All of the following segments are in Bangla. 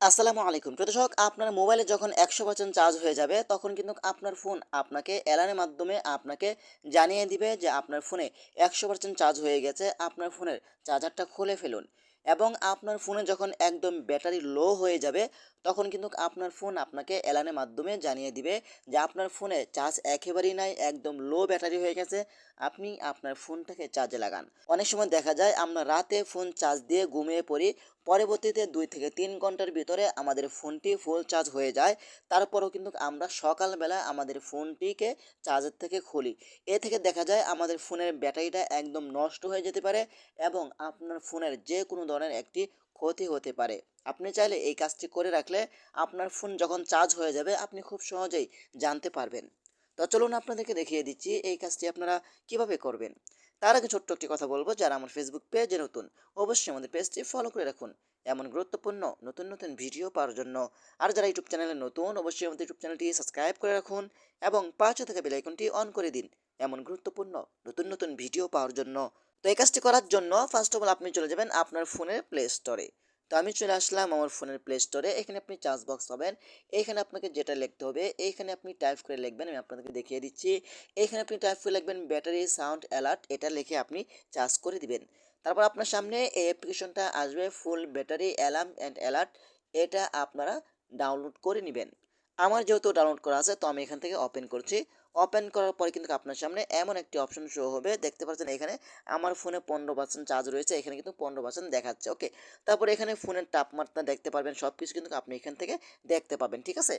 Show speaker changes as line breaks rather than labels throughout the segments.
আসসালামু আলাইকুম। প্রদর্শক, আপনার মোবাইলে যখন একশো পার্সেন্ট চার্জ হয়ে যাবে, তখন কিন্তু আপনার ফোন আপনাকে অ্যালার্মের মাধ্যমে আপনাকে জানিয়ে দিবে যে আপনার ফোনে একশো পার্সেন্ট চার্জ হয়ে গেছে, আপনার ফোনের চার্জারটা খুলে ফেলুন। এবং আপনার ফোনে যখন একদম ব্যাটারি লো হয়ে যাবে, তখন কিন্তু আপনার ফোন আপনাকে অ্যালার্মের মাধ্যমে জানিয়ে দিবে যে আপনার ফোনে চার্জ একেবারেই নাই, একদম লো ব্যাটারি হয়ে গেছে, আপনি আপনার ফোনটাকে চার্জে লাগান। অনেক সময় দেখা যায় আমরা রাতে ফোন চার্জ দিয়ে ঘুমিয়ে পড়ি, পরবর্তীতে দুই থেকে তিন ঘণ্টার ভিতরে আমাদের ফোনটি ফুল চার্জ হয়ে যায়, তারপরেও কিন্তু আমরা সকালবেলা আমাদের ফোনটিকে চার্জের থেকে খুলি। এ থেকে দেখা যায় আমাদের ফোনের ব্যাটারিটা একদম নষ্ট হয়ে যেতে পারে এবং আপনার ফোনের যে কোনো ধরনের একটি ক্ষতি হতে পারে। আপনি চাইলে এই কাজটি করে রাখলে আপনার ফোন যখন চার্জ হয়ে যাবে, আপনি খুব সহজেই জানতে পারবেন। তো চলুন আপনাদেরকে দেখিয়ে দিচ্ছি এই কাজটি আপনারা কীভাবে করবেন। তার আগে ছোট্ট একটি কথা বলব, যারা আমার ফেসবুক পেজে নতুন, অবশ্যই আমাদের পেজটি ফলো করে রাখুন। এমন গুরুত্বপূর্ণ নতুন নতুন ভিডিও পাওয়ার জন্য। আর যারা ইউটিউব চ্যানেলে নতুন, অবশ্যই আমাদের ইউটিউব চ্যানেলটি সাবস্ক্রাইব করে রাখুন এবং পাশে থাকা বেলাইকনটি অন করে দিন। এমন গুরুত্বপূর্ণ নতুন নতুন ভিডিও পাওয়ার জন্য। তো এই কাজটি করার জন্য ফার্স্ট অফ অল আপনি চলে যাবেন আপনার ফোনের প্লে স্টোরে তো আমি চলে আসলাম আমার ফোনের প্লে স্টোরে এখানে আপনি চার্জ বক্স পাবেন। এইখানে আপনাকে যেটা লিখতে হবে এইখানে আপনি টাইপ করে লিখবেন, আমি আপনাদেরকে দেখিয়ে দিচ্ছি। এইখানে আপনি টাইপ করে লিখবেন ব্যাটারি সাউন্ড অ্যালার্ট এটা লিখে আপনি চার্জ করে দিবেন। তারপর আপনার সামনে এই অ্যাপ্লিকেশনটা আসবে full battery alarm and alert এটা আপনারা ডাউনলোড করে নেবেন। আমার যেহেতু ডাউনলোড করা আছে, তো আমি এখান থেকে ওপেন করছি। ওপেন করার পরে কিন্তু আপনার সামনে এমন একটি অপশন শো হবে। দেখতে পাচ্ছেন এখানে আমার ফোনে পনেরো পার্সেন্ট চার্জ রয়েছে, এখানে কিন্তু পনেরো পার্সেন্ট দেখাচ্ছে ওকে তারপর এখানে ফোনের তাপমাত্রা দেখতে পারবেন সব কিছু কিন্তু আপনি এখান থেকে দেখতে পাবেন, ঠিক আছে?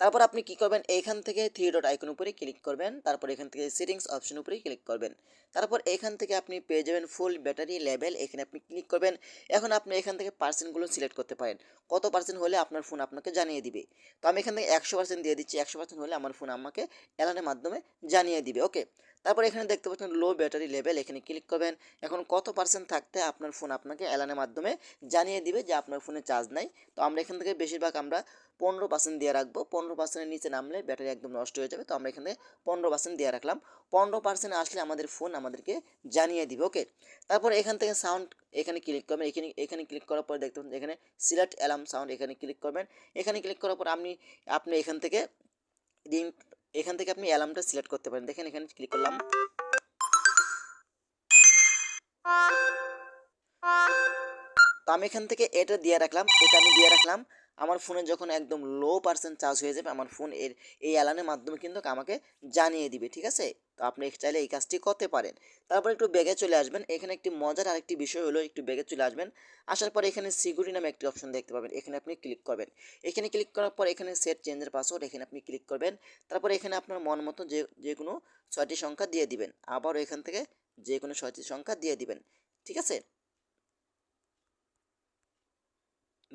তারপর আপনি কি করবেন? এখান থেকে থ্রি ডট আইকন উপরে ক্লিক করবেন। তারপর এখান থেকে সেটিংস অপশন উপরে ক্লিক করবেন। তারপর এখান থেকে আপনি পেয়ে যাবেন ফুল ব্যাটারি লেভেল এখানে আপনি ক্লিক করবেন। এখন আপনি এখান থেকে পার্সেন্টগুলো সিলেক্ট করতে পারেন। কত পার্সেন্ট হলে আপনার ফোন আপনাকে জানিয়ে দিবে? তো আমি এখান থেকে একশো পার্সেন্ট দিয়ে দিচ্ছি। একশো পার্সেন্ট হলে আমার ফোন আমাকে অ্যালার্মের মাধ্যমে জানিয়ে দিবে। ওকে তারপর এখানে দেখতে পাচ্ছেন লো ব্যাটারি লেভেল এখানে ক্লিক করবেন। এখন কত পার্সেন্ট থাকতে আপনার ফোন আপনাকে অ্যালার্মের মাধ্যমে জানিয়ে দিবে যে আপনার ফোনে চার্জ নাই। তো আমরা এখান থেকে বেশিরভাগ আমরা পনেরো পার্সেন্ট দিয়ে রাখব। পনেরো পার্সেন্টের নিচে নামলে ব্যাটারি একদম নষ্ট হয়ে যাবে। তো আমরা এখানে পনেরো পার্সেন্ট দিয়ে রাখলাম। পনেরো পার্সেন্ট আসলে আমাদের ফোন আমাদেরকে জানিয়ে দিবে ওকে তারপর এখান থেকে সাউন্ড এখানে ক্লিক করবেন। এখানে এখানে ক্লিক করার পর দেখতে এখানে সিলেক্ট অ্যালার্ম সাউন্ড এখানে ক্লিক করবেন। এখানে ক্লিক করার পর আপনি আপনি এখান থেকে রিং এখান থেকে আপনি অ্যালার্মটা সিলেক্ট করতে পারেন। দেখেন এখানে ক্লিক করলাম। তো আমি এখান থেকে এটা দিয়ে রাখলাম, এটা আমি দিয়ে রাখলাম। আমার ফোনে যখন একদম লো পার্সেন্ট চার্জ হয়ে যাবে, আমার ফোন এর এই অ্যালার্মের মাধ্যমে কিন্তু আমাকে জানিয়ে দিবে, ঠিক আছে? তো আপনি চাইলে এই কাজটি করতে পারেন। তারপর একটু ব্যাগে চলে আসবেন। এখানে একটি মজার আরেকটি বিষয় হলো, একটু ব্যাগে চলে আসবেন। আসার পর এখানে সিকিউরিটি নামে একটি অপশন দেখতে পাবেন। এখানে আপনি ক্লিক করবেন। এখানে ক্লিক করার পর এখানে সেট চেঞ্জের পাসওয়ার্ড এখানে আপনি ক্লিক করবেন। তারপর এখানে আপনার মন মতো যে যে কোনো ছয়টি সংখ্যা দিয়ে দিবেন। আবারও এখান থেকে যে কোনো ছয়টি সংখ্যা দিয়ে দিবেন। ঠিক আছে?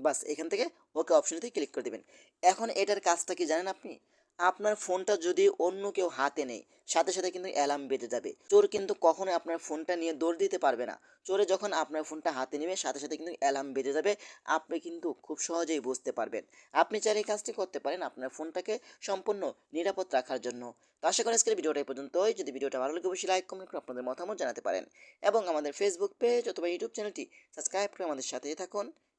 বাস, এখান থেকে ওকে অপশনেতে ক্লিক করে দেবেন। এখন এটার কাজটা কি জানেন আপনি? আপনার ফোনটা যদি অন্য কেউ হাতে নেই সাথে সাথে কিন্তু অ্যালার্ম বেজে যাবে। চোর কিন্তু কখনোই আপনার ফোনটা নিয়ে দৌড় দিতে পারবে না। চোরে যখন আপনার ফোনটা হাতে নেবে, সাথে সাথে কিন্তু অ্যালার্ম বেজে যাবে, আপনি কিন্তু খুব সহজেই বুঝতে পারবেন। আপনি চাইলে এই কাজটি করতে পারেন আপনার ফোনটাকে সম্পূর্ণ নিরাপদ রাখার জন্য। তো আশা করি আজকের ভিডিওটা এই পর্যন্তই। যদি ভিডিওটা ভালো লাগে, অবশ্যই লাইক কমেন্ট করে আপনাদের মতামত জানাতে পারেন। এবং আমাদের ফেসবুক পেজ অথবা ইউটিউব চ্যানেলটি সাবস্ক্রাইব করে আমাদের সাথেই থাকুন।